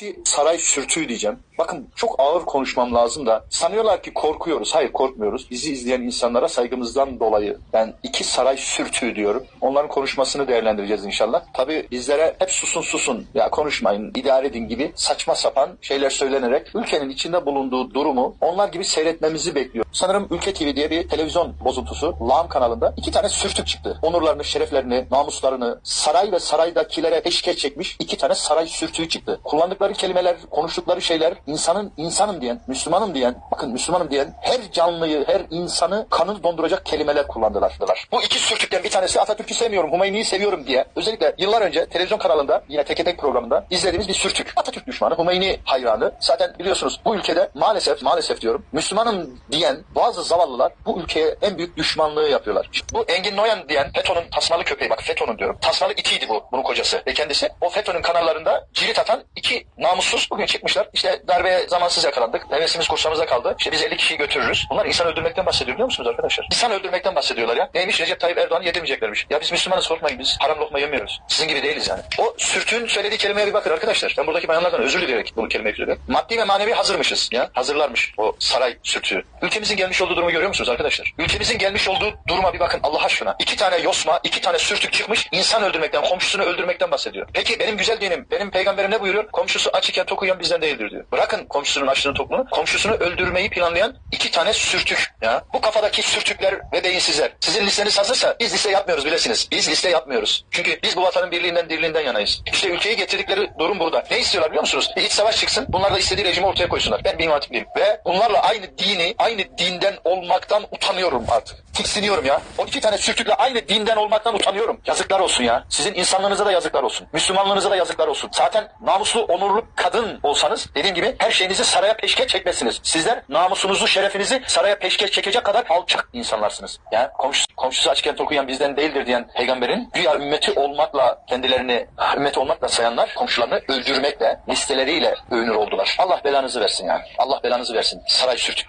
Ki saray sürtüğü diyeceğim. Bakın çok ağır konuşmam lazım da sanıyorlar ki korkuyoruz. Hayır korkmuyoruz. Bizi izleyen insanlara saygımızdan dolayı ben iki saray sürtüğü diyorum. Onların konuşmasını değerlendireceğiz inşallah. Tabii bizlere hep susun susun ya konuşmayın idare edin gibi saçma sapan şeyler söylenerek ülkenin içinde bulunduğu durumu onlar gibi seyretmemizi bekliyor. Sanırım Ülke TV diye bir televizyon bozuntusu Lağım kanalında iki tane sürtük çıktı. Onurlarını, şereflerini, namuslarını saray ve saraydakilere peşkeş çekmiş iki tane saray sürtüğü çıktı. Kullandıkları kelimeler, konuştukları şeyler insanın insanım diyen, Müslümanım diyen, bakın Müslümanım diyen her canlıyı, her insanı kanını donduracak kelimeler kullandılar. Bu iki sürtükten bir tanesi Atatürk'ü sevmiyorum, Hümeyni'yi seviyorum diye özellikle yıllar önce televizyon kanalında yine tek tek programında izlediğimiz bir sürtük. Atatürk düşmanı, Hümeyni hayranı. Zaten biliyorsunuz bu ülkede maalesef, maalesef diyorum Müslümanım diyen bazı zavallılar bu ülkeye en büyük düşmanlığı yapıyorlar. Bu Engin Noyan diyen FETÖ'nün tasmalı köpeği bak FETÖ'nün diyorum. Tasmalı itiydi bu bunun kocası ve kendisi o FETÖ'nün kanallarında cirit atan iki namussuz bugün çıkmışlar. İşte darbeye zamansız yakalandık. Hevesimiz kursağımıza kaldı. İşte biz 50 kişiyi götürürüz. Bunlar insan öldürmekten bahsediyor biliyor musunuz arkadaşlar? İnsan öldürmekten bahsediyorlar ya. Neymiş Recep Tayyip Erdoğan'ı yedirmeyeceklermiş. Ya biz Müslümanız korkmayın biz haram lokma yemiyoruz. Sizin gibi değiliz yani. O sürtüğün söylediği kelimeye bir bakın arkadaşlar. Ben buradaki bayanlardan özür dileyerek bu kelimeyi söylüyorum. Maddi ve manevi hazırmışız ya. Hazırlarmış o saray sürtüğü. Ülkemizin gelmiş olduğu durumu görüyor musunuz arkadaşlar? Ülkemizin gelmiş olduğu duruma bir bakın Allah aşkına. İki tane yosma, iki tane sürtük çıkmış insan öldürmekten, komşusunu öldürmekten bahsediyor. Peki benim güzel dinim, benim peygamberim ne buyuruyor? Komşusu aç iken tok uyuyan bizden değildir diyor. Bırakın komşusunun açlığını tokluğunu, komşusunu öldürmeyi planlayan iki tane sürtük. Ya bu kafadaki sürtükler ve beyinsizler. Sizin listeniz hazırsa biz liste yapmıyoruz bilesiniz. Biz liste yapmıyoruz. Çünkü biz bu vatanın birliğinden dirliğinden yanayız. İşte ülkeyi getirdikleri durum burada. Ne istiyorlar biliyor musunuz? Bir iç savaş çıksın. Bunlar da istediği rejimi ortaya koysunlar. Ben bir hatipliyim. Ve bunlarla aynı dini, aynı dinden olmaktan utanıyorum artık. Tiksiniyorum ya. O iki tane sürtükle aynı dinden olmaktan utanıyorum. Yazıklar olsun ya. Sizin insanlığınıza da yazıklar olsun. Müslümanlığınıza da yazıklar olsun. Zaten namuslu, onurlu kadın olsanız dediğim gibi her şeyinizi saraya peşkeş çekmezsiniz. Sizler namusunuzu, şerefinizi saraya peşkeş çekecek kadar alçak insanlarsınız. Yani komşusu, komşusu açken okuyan bizden değildir diyen peygamberin güya ümmeti olmakla kendilerini ümmeti olmakla sayanlar komşularını öldürmekle, listeleriyle övünür oldular. Allah belanızı versin yani. Allah belanızı versin. Saray sürtükleri.